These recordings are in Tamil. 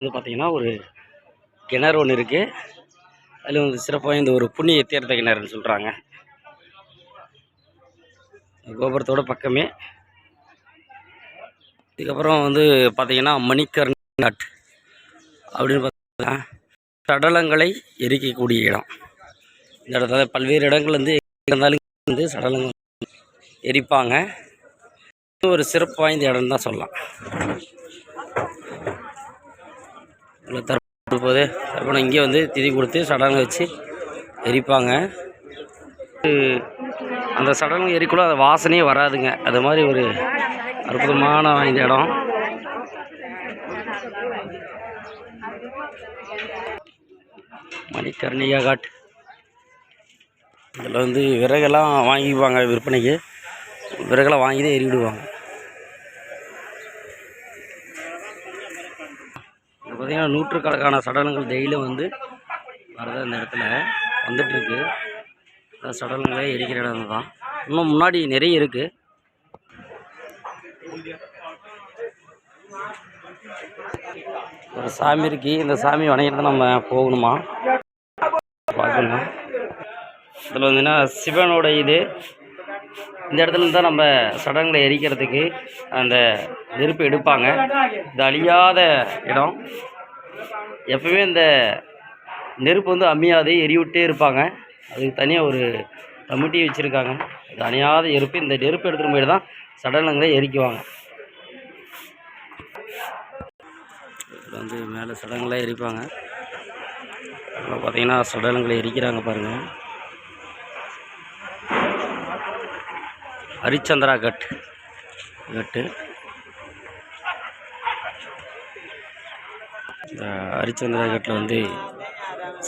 வந்து பார்த்தீங்கன்னா ஒரு கிணறு ஒன்று இருக்குது அதில் வந்து சிறப்பாக இந்த ஒரு புண்ணிய தீர்த்த கிணறுன்னு சொல்கிறாங்க கோபுரத்தோட பக்கமே. இதுக்கப்புறம் வந்து பார்த்தீங்கன்னா மணிக்கர்நாட் அப்படின்னு பார்த்தீங்கன்னா சடலங்களை எரிக்கக்கூடிய இடம். இந்த இடத்துல பல்வேறு இடங்கள் வந்து இருந்தாலும் வந்து சடலங்கள் எரிப்பாங்க. ஒரு சிறப்பு வாய்ந்த இடம் தான் சொல்லலாம். உள்ள தரப்பு போது அப்புறம் இங்கே வந்து திதி கொடுத்து சடங்கு வச்சு எரிப்பாங்க. அந்த சடங்கு எரிக்குள்ள அந்த வாசனையே வராதுங்க. அது மாதிரி ஒரு அற்புதமான வாய்ந்த இடம். மணிக்கர்ணிகா காட். இதில் வந்து விறகெல்லாம் வாங்கிக்குவாங்க விற்பனைக்கு. விறகெல்லாம் வாங்கி தான் எரி விடுவாங்க பார்த்தீங்கன்னா நூற்றுக்கணக்கான சடலங்கள் டெய்லியும் வந்து வரது அந்த இடத்துல வந்துட்டுருக்கு. சடலங்களே எரிக்கிற இடம் தான் இன்னும் முன்னாடி நிறைய இருக்குது ஒரு சாமி இருக்கு. இந்த சாமி வணங்கிட்டு நம்ம போகணுமா? பார்க்கணும் இதில் வந்துன்னா சிவனோட இது இந்த இடத்துல தான் நம்ம சடங்களை எரிக்கிறதுக்கு அந்த நெருப்பு எடுப்பாங்க. இது அழியாத இடம். எப்பவுமே இந்த நெருப்பு வந்து அம்மியாது எரிவிட்டே இருப்பாங்க. அதுக்கு தனியாக ஒரு கமிட்டி வச்சுருக்காங்க. இது அணையாத எருப்பு. இந்த நெருப்பு எடுத்துகிட்டு போயிட்டு தான் சடலங்களை எரிக்குவாங்க. இதில் வந்து மேலே சடங்களாக எரிப்பாங்க. அப்புறம் பார்த்தீங்கன்னா சடலங்களை எரிக்கிறாங்க பாருங்கள் ஹரிச்சந்திரா கட். கட்டு. இந்த ஹரிச்சந்திரா கட்டில் வந்து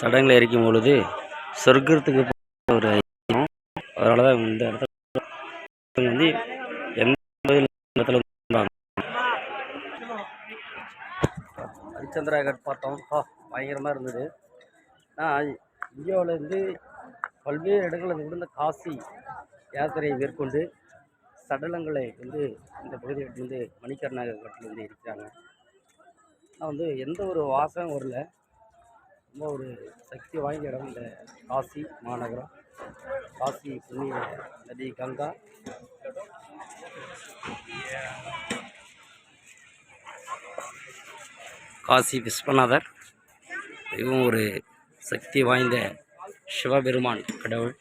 சடங்கில் எரிக்கும் பொழுது சொர்க்கத்துக்கு ஒரு அதனால தான் இந்த இடத்துல வந்து எண்பது இடத்துல ஹரிச்சந்திரா கட் பார்த்தோம். பயங்கரமாக இருந்தது. ஆனால் இந்தியாவிலேருந்து பல்வேறு இடங்களில் இருந்து காசி யாத்திரையை மேற்கொண்டு சடலங்களை வந்து இந்த பகுதியில் வந்து மணிக்கர்ணா கட்டிலேருந்து இருக்கிறாங்க ஆனால் வந்து எந்த ஒரு வாசகம் வரல. ரொம்ப ஒரு சக்தி வாய்ந்த இடம் இந்த காசி மாநகரம். காசி புண்ணிய நதி கங்கா. காசி விஸ்வநாதர். இதுவும் ஒரு சக்தி வாய்ந்த சிவபெருமான் கடவுள்.